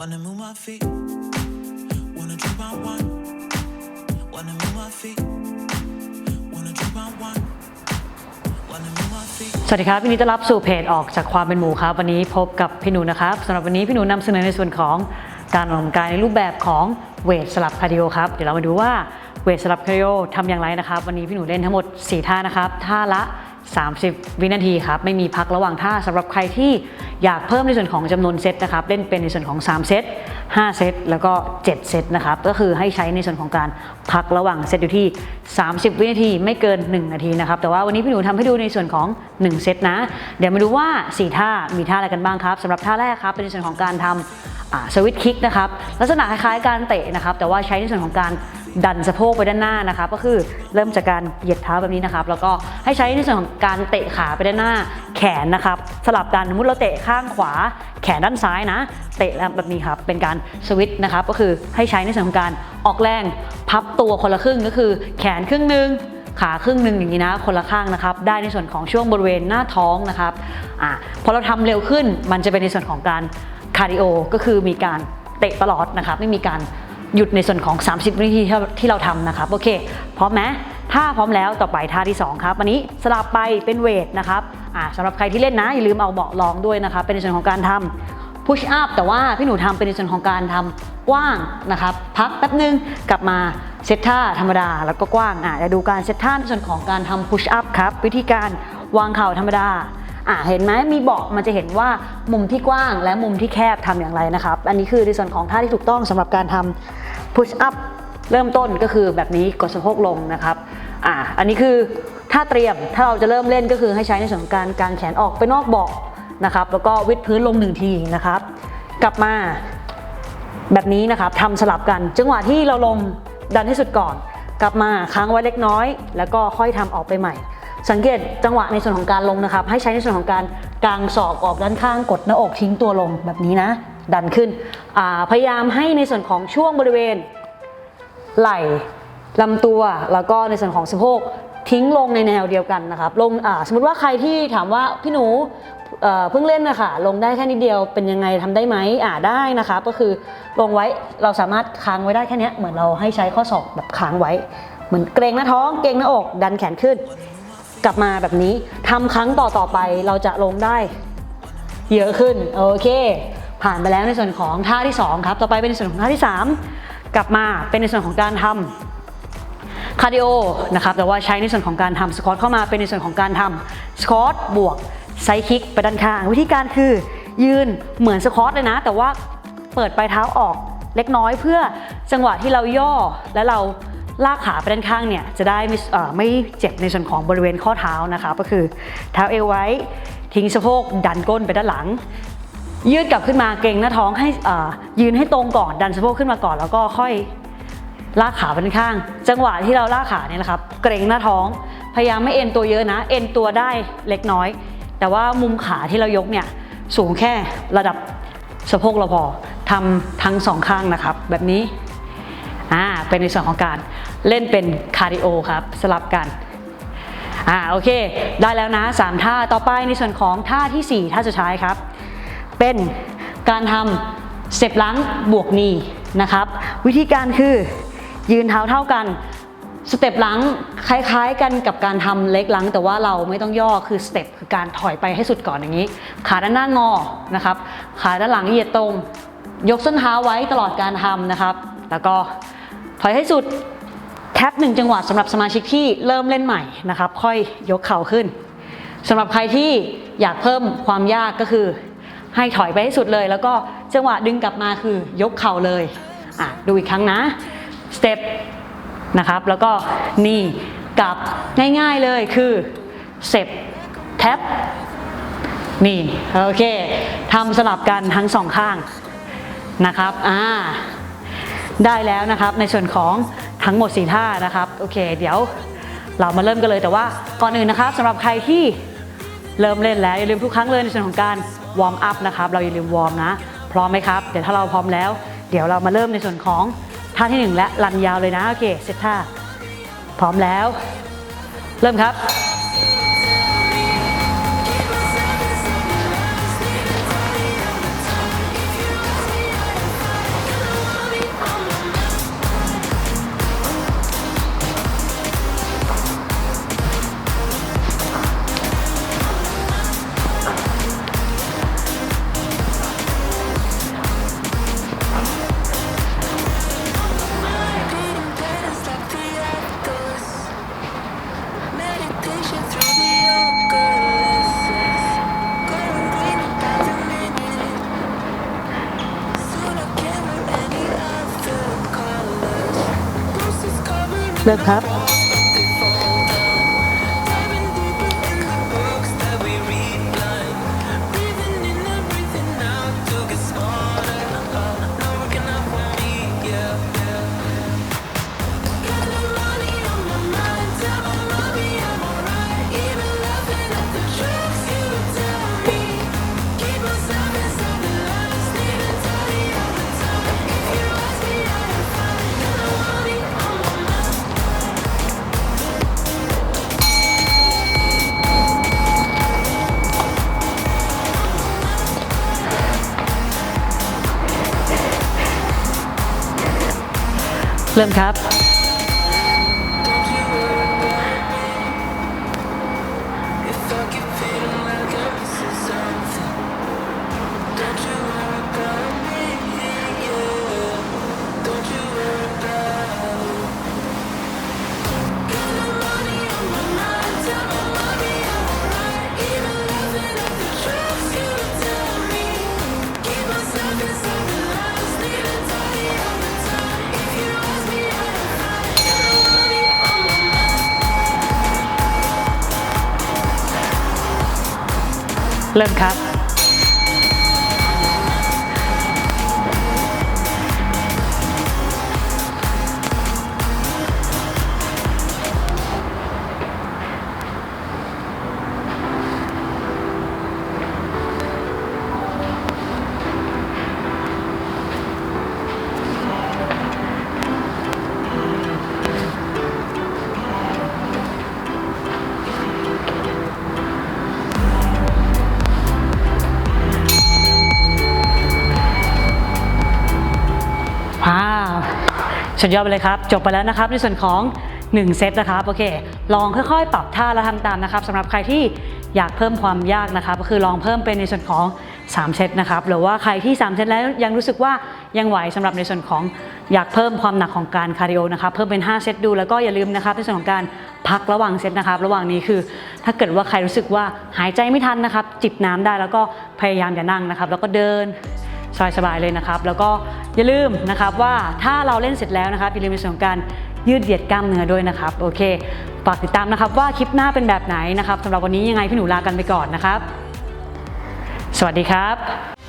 Wanna move my feet. Wanna drop on one. Wanna move my feet. Wanna drop on one. Wanna move my feet. สวัสดีครับวันนี้ต้อนรับสู่เพจออกจากความเป็นหมูครับ วันนี้พบกับพี่หนูนะครับสำหรับวันนี้พี่หนูนำเสนอในส่วนของการออกกำลังกายในรูปแบบของเวทสลับคาร์ดิโอครับ เดี๋ยวเรามาดูว่าเวทสลับคาร์ดิโอทำอย่างไรนะครับ วันนี้พี่หนูเล่นทั้งหมด 4 ท่านะครับ ท่าละ 30 วินาทีครับ ไม่มีพักระหว่างท่าสำหรับใครที่อยากเพิ่มในส่วนของจำนวนเซตนะครับ เล่นเป็นในส่วนของ 3 เซต 5 เซต แล้วก็ 7 เซตนะครับ ก็คือให้ใช้ในส่วนของการพักระหว่างเซตอยู่ที่ 30 วินาทีไม่เกิน 1 นาทีนะครับ แต่ว่าวันนี้พี่หนูทำให้ดูในส่วนของ 1 เซตนะ เดี๋ยวมาดูว่า 4 ท่ามีท่าอะไรกันบ้างครับสำหรับท่าแรกครับเป็นในส่วนของการทำสวิตคิกนะครับ ลักษณะคล้ายๆการเตะนะครับ แต่ว่าใช้ในส่วนของการ ดันสะโพกไปด้านหน้านะครับก็คือเริ่มจากการเหยียดเท้าแบบนี้นะครับ แล้วก็ให้ใช้ในส่วนของการเตะขาไปด้านหน้าแขนนะครับ สลับกันสมมติเราเตะข้างขวา แขนด้านซ้ายนะ เตะแบบนี้ครับ เป็นการสวิตช์นะครับ ก็คือให้ใช้ในส่วนของการออกแรงพับตัวคนละครึ่งก็คือ แขนครึ่งหนึ่งขาครึ่งหนึ่งอย่างนี้นะคนละข้างนะครับ ได้ในส่วนของช่วงบริเวณหน้าท้องนะครับอ่าพอเราทำเร็วขึ้นมันจะเป็นในส่วนของการคาร์ดิโอก็คือมีการเตะตลอดนะครับ ไม่มีการ หยุดในส่วนของ 30 วินาทีที่ที่เราทำนะครับโอเค พร้อมไหมถ้าพร้อมแล้วต่อไปท่าที่ 2 ครับวันนี้สลับไปเป็นเวทนะครับอ่าสำหรับใครที่เล่นนะอย่าลืมเอาเบาะรองด้วยนะครับเป็นในส่วนของการทำ push up แต่ว่าพี่หนูทำเป็นในส่วนของการทำกว้างนะครับพักแป๊บนึงกลับมาเซตท่าธรรมดาแล้วก็กว้างอ่าจะดูการเซตท่าในส่วนของการทำ push up ครับวิธีการวางเข่าธรรมดาอะเห็นไหมมีเบาะมันจะเห็นว่ามุมที่กว้างและมุมที่แคบทำอย่างไรนะครับ อันนี้คือในส่วนของท่าที่ถูกต้องสำหรับการทำ push up เริ่มต้นก็คือแบบนี้กดสะโพกลงนะครับอะอันนี้คือท่าเตรียมถ้าเราจะเริ่มเล่นก็คือให้ใช้ในส่วนของการกางแขนออกไปนอกเบาะนะครับแล้วก็วิดพื้นลงหนึ่งทีนะครับ กลับมาแบบนี้นะครับทำสลับกัน จังหวะที่เราลงดันให้สุดก่อน กลับมาค้างไว้เล็กน้อย แล้วก็ค่อยทำออกไปใหม่ สังเกตจังหวะในส่วนของการลงนะครับ ให้ใช้ในส่วนของการกางศอกออกด้านข้างกดหน้าอกทิ้งตัวลงแบบนี้นะ ดันขึ้น พยายามให้ในส่วนของช่วงบริเวณ ไหล่ลำตัวแล้วก็ในส่วนของสะโพกทิ้งลงในแนวเดียวกันนะครับลงสมมติว่าใครที่ถามว่าพี่หนูเพิ่งเล่นนะคะลงได้แค่นิดเดียวเป็นยังไงทำได้ไหมอ่าได้นะครับก็คือลงไว้เราสามารถค้างไว้ได้แค่นี้เหมือนเราให้ใช้ข้อศอกแบบค้างไว้ เหมือนเกรงหน้าท้องเกรงหน้าอก ดันแขนขึ้น กลับมาแบบนี้ทำครั้งต่อต่อไปเราจะลงได้ เยอะขึ้นโอเค ผ่านไปแล้วในส่วนของท่าที่ 2 ครับ ต่อไปเป็นในส่วนของท่าที่ 3 กลับมาเป็นในส่วนของการทำคาร์ดิโอนะครับแต่ว่าใช้ในส่วนของการทำสควอตเข้ามาเป็นในส่วนของการทำสควอตบวกไซคิกไปด้านข้าง วิธีการคือยืนเหมือนสควอตเลยนะ แต่ว่าเปิดปลายเท้าออกเล็กน้อยเพื่อจังหวะที่เราย่อและเราลากขาไปด้านข้างเนี่ยจะได้ไม่เจ็บในส่วนของบริเวณข้อเท้านะคะ ก็คือเท้าเอวไว้ทิ้งสะโพกดันก้นไปด้านหลัง ยืดกลับขึ้นมาเกรงหน้าท้องให้อ่ายืนให้ตรงก่อนดันสะโพกขึ้นมาก่อนแล้วก็ค่อยลากขาไปข้าง จังหวะที่เราลากขาเนี่ยนะครับ เกรงหน้าท้อง พยายามไม่เอ็นตัวเยอะนะ เอ็นตัวได้เล็กน้อย แต่ว่ามุมขาที่เรายกเนี่ยสูงแค่ระดับสะโพกเราพอทำทั้งสองข้างนะครับ แบบนี้อ่าเป็นในส่วนของการเล่นเป็นคาร์ดิโอครับสลับกันอ่าโอเค ได้แล้วนะ 3 ท่าต่อไปในส่วนของท่าทีสี่4 ท่าสุดท้ายครับ เป็นการทำสเต็ปล้างบวกนีนะครับ วิธีการคือยืนเท้าเท่ากันสเต็ปล้างคล้าย ๆ กันกับการทำเล็กล้างแต่ว่าเราไม่ต้องย่อคือสเต็ปคือการถอยไปให้สุดก่อนอย่างนี้ ขาด้านหน้างอนะครับขาด้านหลังเหยียดตรง ยกส้นเท้าไว้ตลอดการทำนะครับ แล้วก็ถอยให้สุดแท็บหนึ่งจังหวะสำหรับสมาชิกที่เริ่มเล่นใหม่นะครับ ค่อยยกเข่าขึ้นสำหรับใครที่อยากเพิ่มความยากก็คือ ให้ถอยไปให้สุดเลย แล้วก็จังหวะดึงกลับมาคือยกเข่าเลยอะดูอีกครั้งนะสเต็ปนะครับแล้วก็นี่กลับง่ายๆเลยคือเสร็จแท็บนี่โอเคทำสลับกันทั้งสองข้างนะครับอ่าได้แล้วนะครับในส่วนของทั้งหมด4ท่านะครับโอเค เดี๋ยวเรามาเริ่มกันเลยแต่ว่าก่อนอื่นนะครับสำหรับใครที่ เริ่มเล่นแล้วอย่าลืมทุกครั้งเลยในส่วนของการวอร์มอัพนะครับเราอย่าลืมวอร์มนะ พร้อมไหมครับ เดี๋ยวถ้าเราพร้อมแล้ว เดี๋ยวเรามาเริ่มในส่วนของท่าที่ 1 และรันยาวเลยนะ โอเคเซตท่า พร้อมแล้ว เริ่มครับ นะครับ เริ่มครับ เริ่มครับ สุดยอดไปเลยครับ จบไปแล้วนะครับในส่วนของ 1 เซตนะครับโอเค ลองค่อยๆ ปรับท่าและทำตามนะครับสำหรับใครที่อยากเพิ่มความยากนะครับ ก็คือลองเพิ่มเป็นในส่วนของ 3 เซตนะครับ หรือว่าใครที่ 3 เซตแล้วยังรู้สึกว่ายังไหวสำหรับในส่วนของอยากเพิ่มความหนักของการคาร์ดิโอนะครับเพิ่มเป็น 5 เซตดูแล้วก็อย่าลืมนะครับในส่วนของการพักระหว่างเซตนะครับ ระหว่างนี้คือ ถ้าเกิดว่าใครรู้สึกว่าหายใจไม่ทันนะครับ จิบน้ำได้แล้วก็พยายามอย่านั่งนะครับ แล้วก็เดิน สบายเลยนะครับ แล้วก็อย่าลืมนะครับว่าถ้าเราเล่นเสร็จแล้วนะครับอย่าลืมในส่วนของการยืดเหยียดกล้ามเนื้อด้วยนะครับ โอเคฝากติดตามนะครับว่าคลิปหน้าเป็นแบบไหนนะครับสำหรับวันนี้ยังไงพี่หนูลากันไปก่อนนะครับ สวัสดีครับ